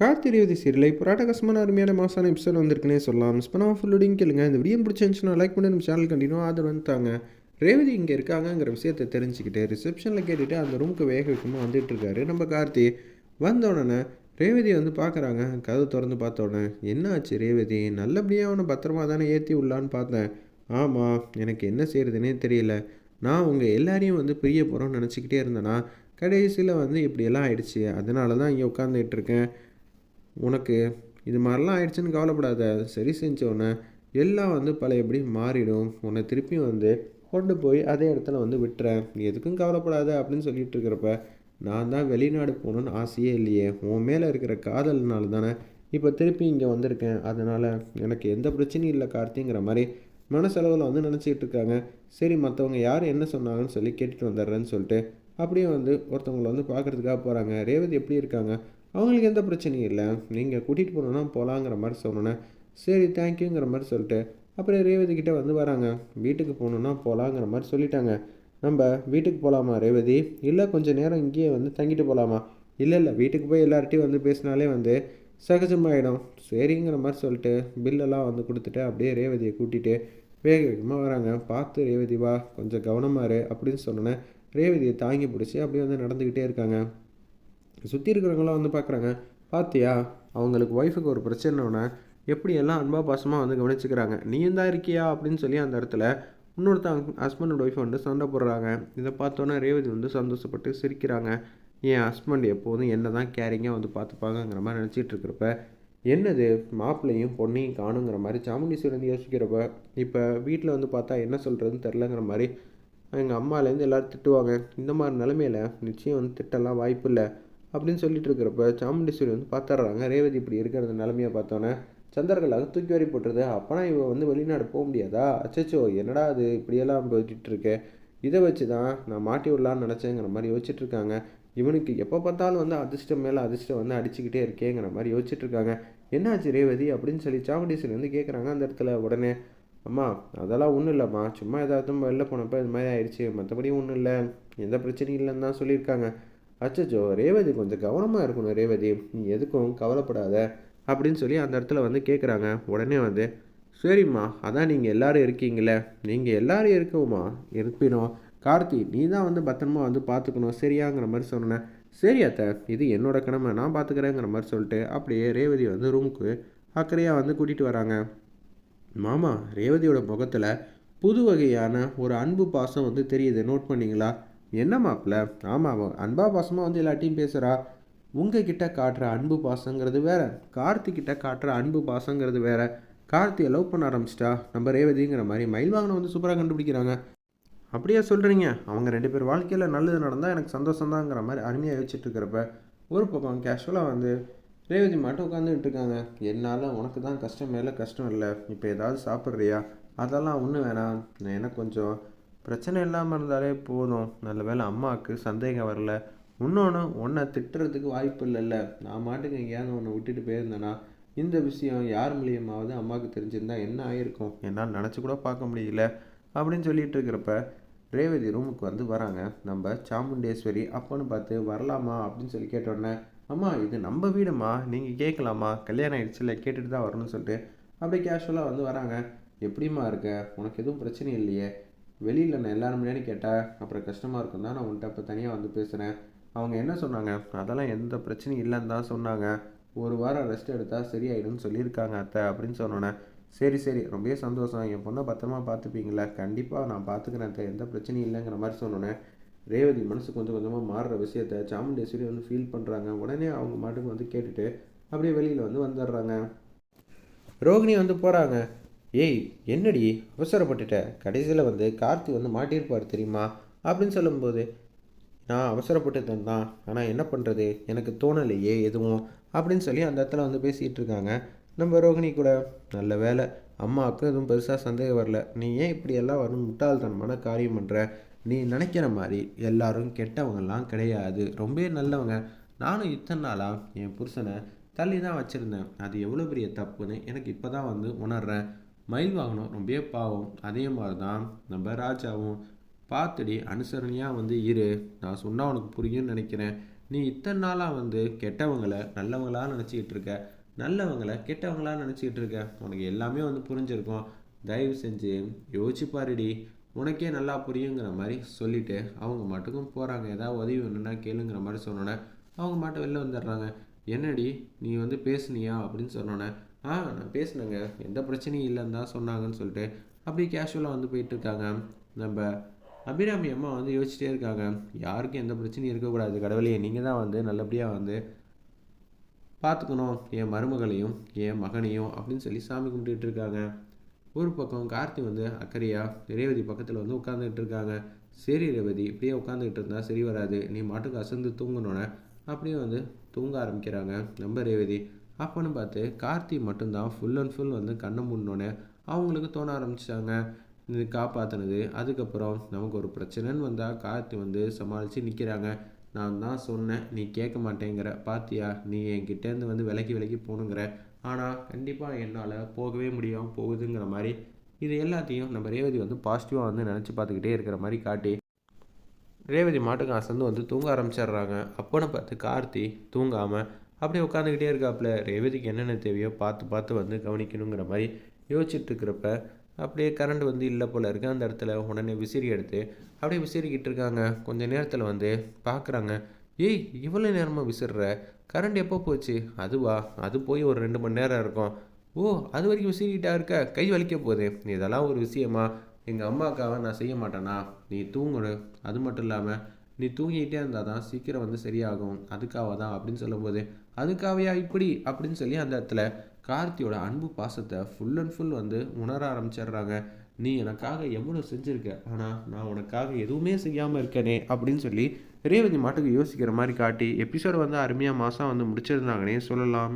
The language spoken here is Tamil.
கார்த்தி ரேவதி சீரியல் இப்போ ராட்டகசமான அருமையான மாசான எபிசோட் வந்திருக்குன்னே சொல்லலாம். மிஸ் பண்ணாமல் ஃபுல்லோடையும் கேளுங்க. இந்த வீடியோ பிடிச்சிருந்துச்சுன்னா லைக் பண்ணி நம்ம சேனல் கண்டினியூ ஆதரவு வந்துட்டாங்க. ரேவதி இங்கே இருக்காங்கங்கிற விஷயத்தை தெரிஞ்சுக்கிட்டு ரிசப்ஷனில் கேட்டுட்டு அந்த ரூமுக்கு வேக வைக்கமாக வந்துட்டு இருக்காரு. நம்ம கார்த்தி வந்த உடனே ரேவதி வந்து பார்க்குறாங்க. கதை திறந்து பார்த்த உடனே என்ன ஆச்சு ரேவதி? நல்லபடியாக அவனை பத்திரமா தானே ஏற்றி உள்ளான்னு பார்த்தேன். ஆமாம் எனக்கு என்ன செய்கிறதுனே தெரியல. நான் உங்கள் எல்லாரையும் வந்து பிரிய போகிறோன்னு நினச்சிக்கிட்டே இருந்தேன்னா கடைசியில் வந்து இப்படியெல்லாம் ஆயிடுச்சு. அதனால தான் இங்கே உட்காந்துட்டு இருக்கேன். உனக்கு இது மாதிரிலாம் ஆயிடுச்சுன்னு கவலைப்படாத. சரி செஞ்சோன்னே எல்லாம் வந்து பழையபடி மாறிடும். உன்னை திருப்பி வந்து கொண்டு போய் அதே இடத்துல வந்து விட்டுறேன். நீ எதுக்கும் கவலைப்படாத அப்படின்னு சொல்லிட்டு இருக்கிறப்ப நான் தான் வெளிநாடு போகணுன்னு ஆசையே இல்லையே. உன் மேலே இருக்கிற காதல்னால தானே இப்போ திருப்பி இங்கே வந்திருக்கேன். அதனால் எனக்கு எந்த பிரச்சனையும் இல்லை கார்த்திங்கிற மாதிரி மனசளவில் வந்து நினச்சிக்கிட்டு இருக்காங்க. சரி மற்றவங்க யார் என்ன சொன்னாங்கன்னு சொல்லி கேட்டுட்டு வந்துடுறேன்னு சொல்லிட்டு அப்படியே வந்து ஒருத்தவங்களை வந்து பார்க்குறதுக்காக போகிறாங்க ரேவதி எப்படி இருக்காங்க? அவங்களுக்கு எந்த பிரச்சனையும் இல்லை. நீங்கள் கூட்டிகிட்டு போகணுன்னா போகலாங்கிற மாதிரி சொன்னோன்னே சரி தேங்க்யூங்கிற மாதிரி சொல்லிட்டு அப்புறம் ரேவதி கிட்டே வந்து வராங்க. வீட்டுக்கு போகணுன்னா போகலாங்கிற மாதிரி சொல்லிட்டாங்க. நம்ம வீட்டுக்கு போகலாமா ரேவதி? இல்லை கொஞ்சம் நேரம் இங்கேயே வந்து தங்கிட்டு போகலாமா இல்லை இல்லை வீட்டுக்கு போய் எல்லார்ட்டையும் வந்து பேசினாலே வந்து சகஜமாயிடும். சரிங்கிற மாதிரி சொல்லிட்டு பில்லெல்லாம் வந்து கொடுத்துட்டு அப்படியே ரேவதியை கூட்டிகிட்டு வேக வேகமாக வராங்க. பார்த்து ரேவதி வா கொஞ்சம் கவனமாக இரு அப்படின்னு சொன்னோன்னே ரேவதியை தாங்கி பிடிச்சி அப்படியே வந்து நடந்துக்கிட்டே இருக்காங்க. சுற்றி இருக்கிறவங்களாம் வந்து பார்க்குறாங்க. பார்த்தியா அவங்களுக்கு ஒய்ஃபுக்கு ஒரு பிரச்சனைனா எப்படி எல்லாம் அன்பா பாசமாக வந்து கவனிச்சுக்கிறாங்க. நீயும் தான் இருக்கியா? அப்படின்னு சொல்லி அந்த இடத்துல இன்னொருத்தவங்க ஹஸ்பண்ட் ஒய்ஃப் வந்து சண்டை போடுறாங்க. இதை பார்த்தோன்னே ரேவதி வந்து சந்தோஷப்பட்டு சிரிக்கிறாங்க. என் ஹஸ்பண்ட் எப்போதும் என்ன தான் கேரிங்காக வந்து பார்த்துப்பாங்கங்கிற மாதிரி நினச்சிட்டு இருக்கிறப்ப என்னது மாப்பிள்ளையும் பொண்ணையும் காணுங்கிற மாதிரி சாமுண்டீஸ்வரர் வந்து யோசிக்கிறப்ப இப்போ வீட்டில் வந்து பார்த்தா என்ன சொல்கிறதுன்னு தெரிலங்கிற மாதிரி எங்கள் அம்மாலேருந்து எல்லோரும் திட்டுவாங்க. இந்த மாதிரி நிலமையில் நிச்சயம் வந்து திட்டலாம் வாய்ப்பு இல்லை. அப்படின்னு சொல்லிட்டு இருக்கிறப்ப சாமுண்டீஸ்வரி வந்து பார்த்துட்றாங்க. ரேவதி இப்படி இருக்கிற நிலமையை பார்த்தோன்னே சந்தர்களாக தூக்கி வரி போட்டுருது. அப்போனா இவன் வந்து வெளிநாடு போக முடியாதா? அச்சச்சோ என்னடா அது இப்படியெல்லாம் போயிட்டு இருக்கேன் இதை வச்சு தான் நான் மாட்டி விடலான்னு நினச்சேங்கிற மாதிரி யோசிச்சுட்டு இருக்காங்க இவனுக்கு எப்போ பார்த்தாலும் வந்து அதிர்ஷ்டம் மேலே அதிர்ஷ்டம் வந்து அடிச்சுக்கிட்டே இருக்கேங்கிற மாதிரி யோசிச்சுட்டு இருக்காங்க என்னாச்சு ரேவதி? அப்படின்னு சொல்லி சாமுண்டீஸ்வரி வந்து கேட்குறாங்க அந்த இடத்துல உடனே. அம்மா அதெல்லாம் ஒன்றும் இல்லைம்மா. சும்மா ஏதாவது வெளில போனப்போ இது மாதிரி ஆயிடுச்சு. மற்றபடி ஒன்றும் இல்லை. எந்த பிரச்சனையும் இல்லைன்னு தான் சொல்லியிருக்காங்க. அச்சச்சோ ரேவதி கொஞ்சம் கவனமாக இருக்கணும் ரேவதி. நீ எதுக்கும் கவலைப்படாத அப்படின்னு சொல்லி அந்த இடத்துல வந்து கேட்குறாங்க உடனே வந்து சரிம்மா அதான் நீங்கள் எல்லோரும் இருக்கீங்களே நீங்கள் எல்லோரும் இருக்கவுமா? இருப்பினோம் கார்த்தி நீ தான் வந்து பத்திரமா வந்து பார்த்துக்கணும் சரியாங்கிற மாதிரி சொன்னேன் சரி அத்தை இது என்னோட கடமை. நான் பார்த்துக்கிறேங்கிற மாதிரி சொல்லிட்டு அப்படியே ரேவதி வந்து ரூமுக்கு அக்கறையாக வந்து கூட்டிகிட்டு வராங்க. மாமா ரேவதியோட முகத்தில் புது வகையான ஒரு அன்பு பாசம் வந்து தெரியுது. நோட் பண்ணிங்களா? என்ன மாப்பிள்ள ஆமாம் அவன் அன்பா பாசமாக வந்து எல்லாட்டையும் பேசுகிறா உங்ககிட்ட காட்டுற அன்பு பாசங்கிறது வேற. கார்த்திகிட்ட காட்டுற அன்பு பாசங்கிறது வேற. கார்த்தியை லவ் பண்ண ஆரம்பிச்சிட்டா. நம்ம ரேவதிங்கிற மாதிரி மயில் வாங்கின வந்து சூப்பராக கண்டுபிடிக்கிறாங்க. அப்படியே சொல்கிறீங்க அவங்க ரெண்டு பேர் வாழ்க்கையில் நல்லது நடந்தால் எனக்கு சந்தோஷம்தாங்கிற மாதிரி அருமையாக யோசிச்சுட்டு இருக்கிறப்ப ஒரு பக்கம் கேஷுவலாக வந்து ரேவதி மட்டும் உட்காந்துட்டு இருக்காங்க என்னால் உனக்கு தான் கஷ்டம் மேலே கஷ்டம் இல்லை. இப்போ ஏதாவது சாப்பிட்றியா? அதெல்லாம் ஒன்றும் வேணாம். நான் எனக்கு கொஞ்சம் பிரச்சனை இல்லாமல் இருந்தாலே போதும். நல்ல வேளை அம்மாவுக்கு சந்தேகம் வரல. இன்னொன்று உன்னை திட்டுறதுக்கு வாய்ப்பு இல்லைல்ல. நான் மாட்டுக்கு எங்கேயாவது உன்னை விட்டுட்டு போயிருந்தேன்னா இந்த விஷயம் யார் மூலியமாவது அம்மாவுக்கு தெரிஞ்சிருந்தா என்ன ஆகிருக்கும் என்னால் நினச்சி கூட பார்க்க முடியல. அப்படின்னு சொல்லிட்டு இருக்கிறப்ப ரேவதி ரூமுக்கு வந்து வராங்க. நம்ம சாமுண்டேஸ்வரி அப்பன்னு பார்த்து வரலாமா அப்படின்னு சொல்லி கேட்டோடனே அம்மா இது நம்ம வீடுமா? நீங்கள் கேட்கலாமா? கல்யாணம் ஆயிடுச்சு இல்லை கேட்டுட்டு தான் வரணும்னு சொல்லிட்டு அப்படியே கேஷுவலாக வந்து வராங்க. எப்படிம்மா இருக்க? உனக்கு எதுவும் பிரச்சனை இல்லையே? வெளியில் நான் எல்லாரும் முன்னாடி கேட்டால் அப்புறம் கஷ்டமாக இருக்கும் தான் நான் உன்கிட்ட அப்போ தனியாக வந்து பேசுகிறேன் அவங்க என்ன சொன்னாங்க? அதெல்லாம் எந்த பிரச்சனையும் இல்லைன்னு தான் சொன்னாங்க. ஒரு வாரம் ரெஸ்ட் எடுத்தால் சரியாயிடும்னு சொல்லியிருக்காங்க அத்தை அப்படின்னு சொன்னோன்னே சரி சரி ரொம்பவே சந்தோஷம். என் பொண்ணை பத்திரமா பார்த்துப்பீங்களா கண்டிப்பாக நான் பார்த்துக்கிறேன் அத்தை. எந்த பிரச்சனையும் இல்லைங்கிற மாதிரி சொன்னோன்னே ரேவதி மனசு கொஞ்சம் கொஞ்சமாக மாறுற விஷயத்த சாமுண்டேஸ்வரி வந்து ஃபீல் பண்ணுறாங்க உடனே அவங்க மாட்டுக்கு வந்து கேட்டுட்டு அப்படியே வெளியில் வந்து வந்துடுறாங்க. ரோகிணி வந்து போகிறாங்க ஏய் என்னடி? அவசரப்பட்டுட்ட. கடைசியில் வந்து கார்த்தி வந்து மாட்டியிருப்பார் தெரியுமா? அப்படின்னு சொல்லும்போது நான் அவசரப்பட்டு தான். ஆனால் என்ன பண்ணுறது எனக்கு தோணலையே எதுவும். அப்படின்னு சொல்லி அந்த இடத்துல வந்து பேசிகிட்டு இருக்காங்க. நம்ம ரோகிணி கூட. நல்ல வேலை அம்மாவுக்கு எதுவும் பெருசாக சந்தேகம் வரல. நீ ஏன் இப்படி எல்லாம் வரும் முட்டாள்தனமான காரியம் பண்ணுற நீ நினைக்கிற மாதிரி எல்லாரும் கெட்டவங்கெல்லாம் கிடையாது. ரொம்ப நல்லவங்க. நானும் இத்தனை நாளாக என் புருஷனை தள்ளி தான் வச்சுருந்தேன். அது எவ்வளோ பெரிய தப்புன்னு எனக்கு இப்போ தான் வந்து உணர்றேன். மயில் வாகனம் ரொம்ப பாவம். அதே மாதிரி தான் நம்ம ராஜாவும் பார்த்துடி அனுசரணையாக வந்து இரு. நான் சொன்னால் உனக்கு புரியும்னு நினைக்கிறேன். நீ இத்தனை நாளாக வந்து கெட்டவங்களை நல்லவங்களாக நினச்சிக்கிட்டு இருக்க. நல்லவங்களை கெட்டவங்களாக நினச்சிக்கிட்டு இருக்க. உனக்கு எல்லாமே வந்து புரிஞ்சிருக்கும். தயவு செஞ்சு யோசிச்சு பாருடி உனக்கே நல்லா புரியுங்கிற மாதிரி சொல்லிவிட்டு அவங்க மட்டுக்கும் போகிறாங்க ஏதாவது உதவி வேணும்னா கேளுங்கிற மாதிரி சொன்னோன்னே அவங்க மட்டும் வெளில வந்துடுறாங்க. என்னடி நீ வந்து பேசுனியா அப்படின்னு சொன்னோன்னே ஆ நான் பேசினேங்க. எந்த பிரச்சனையும் இல்லைன்னு தான் சொன்னாங்கன்னு சொல்லிட்டு அப்படியே கேஷுவலாக வந்து போயிட்டுருக்காங்க. நம்ம அபிராமி அம்மா வந்து யோசிச்சிட்டே இருக்காங்க. யாருக்கும் எந்த பிரச்சனையும் இருக்கக்கூடாது கடவுளே. நீங்கள் தான் வந்து நல்லபடியாக வந்து பார்த்துக்கணும் என் மருமகளையும் என் மகனையும் அப்படின்னு சொல்லி சாமி கும்பிட்டுட்டு இருக்காங்க. ஒரு பக்கம் கார்த்தி வந்து அக்கறையாக ரேவதி பக்கத்தில் வந்து உட்காந்துக்கிட்டு இருக்காங்க. சரி ரேவதி இப்படியே உட்காந்துக்கிட்டு இருந்தால் சரி வராது. நீ மாட்டுக்கு அசந்து தூங்கணுன்னே அப்படியே வந்து தூங்க ஆரம்பிக்கிறாங்க. நம்ம ரேவதி அப்போன்னு பார்த்து கார்த்தி மட்டும்தான் ஃபுல் அண்ட் ஃபுல் வந்து கண்ணை முன்னோன்னே அவங்களுக்கு தோண ஆரம்பிச்சிட்டாங்க. இது காப்பாற்றினது அதுக்கப்புறம் நமக்கு ஒரு பிரச்சனைன்னு வந்தால் கார்த்தி வந்து சமாளித்து நிற்கிறாங்க நான் தான் சொன்னேன் நீ கேட்க மாட்டேங்கிற. பாத்தியா? நீ என்கிட்டேருந்து வந்து விலக்கி விலக்கி போகணுங்கிற ஆனால் கண்டிப்பாக என்னால் போகவே முடியாமல் போகுதுங்கிற மாதிரி இது எல்லாத்தையும் நம்ம ரேவதி வந்து பாசிட்டிவாக வந்து நினச்சி பார்த்துக்கிட்டே இருக்கிற மாதிரி காட்டி ரேவதி மாட்டுக்கு அசந்து வந்து தூங்க ஆரம்பிச்சிடுறாங்க. அப்போன்னு பார்த்து கார்த்தி தூங்காமல் அப்படியே உட்காந்துக்கிட்டே இருக்காப்புல. ரேவதிக்கு என்னென்ன தேவையோ பார்த்து பார்த்து வந்து கவனிக்கணுங்கிற மாதிரி யோசிச்சுட்டு இருக்கிறப்ப அப்படியே கரண்ட் வந்து இல்லை போல் இருக்குது அந்த இடத்துல உடனே விசிறி எடுத்து அப்படியே விசிறிக்கிட்டு இருக்காங்க. கொஞ்ச நேரத்தில் வந்து பார்க்குறாங்க ஏய் இவ்வளோ நேரமாக விசிறுற? கரண்ட் எப்போ போச்சு? அதுவா அது போய் ஒரு ரெண்டு மணி நேரம் இருக்கும். ஓ அது வரைக்கும் விசிறிக்கிட்டா இருக்க? கை வலிக்க போகுது. இதெல்லாம் ஒரு விஷயமா? எங்கள் அம்மாக்காவை நான் செய்ய மாட்டேனா? நீ தூங்கணு அது மட்டும் இல்லாமல் நீ தூங்கிக்கிட்டே இருந்தால் தான் சீக்கிரம் வந்து சரியாகும். அதுக்காக தான் அப்படின்னு சொல்லும்போது அதுக்காவையா இப்படி? அப்படின்னு சொல்லி அந்த இடத்துல கார்த்தியோட அன்பு பாசத்தை ஃபுல் அண்ட் ஃபுல் வந்து உணர ஆரம்பிச்சிடுறாங்க. நீ எனக்காக எவ்வளோ செஞ்சுருக்க? ஆனால் நான் உனக்காக எதுவுமே செய்யாமல் இருக்கனே அப்படின்னு சொல்லி ரேவதி மாட்டுக்கு யோசிக்கிற மாதிரி காட்டி எபிசோடு வந்து அருமையாக மாதம் வந்து முடிச்சிருந்தாங்கன்னே சொல்லலாம்.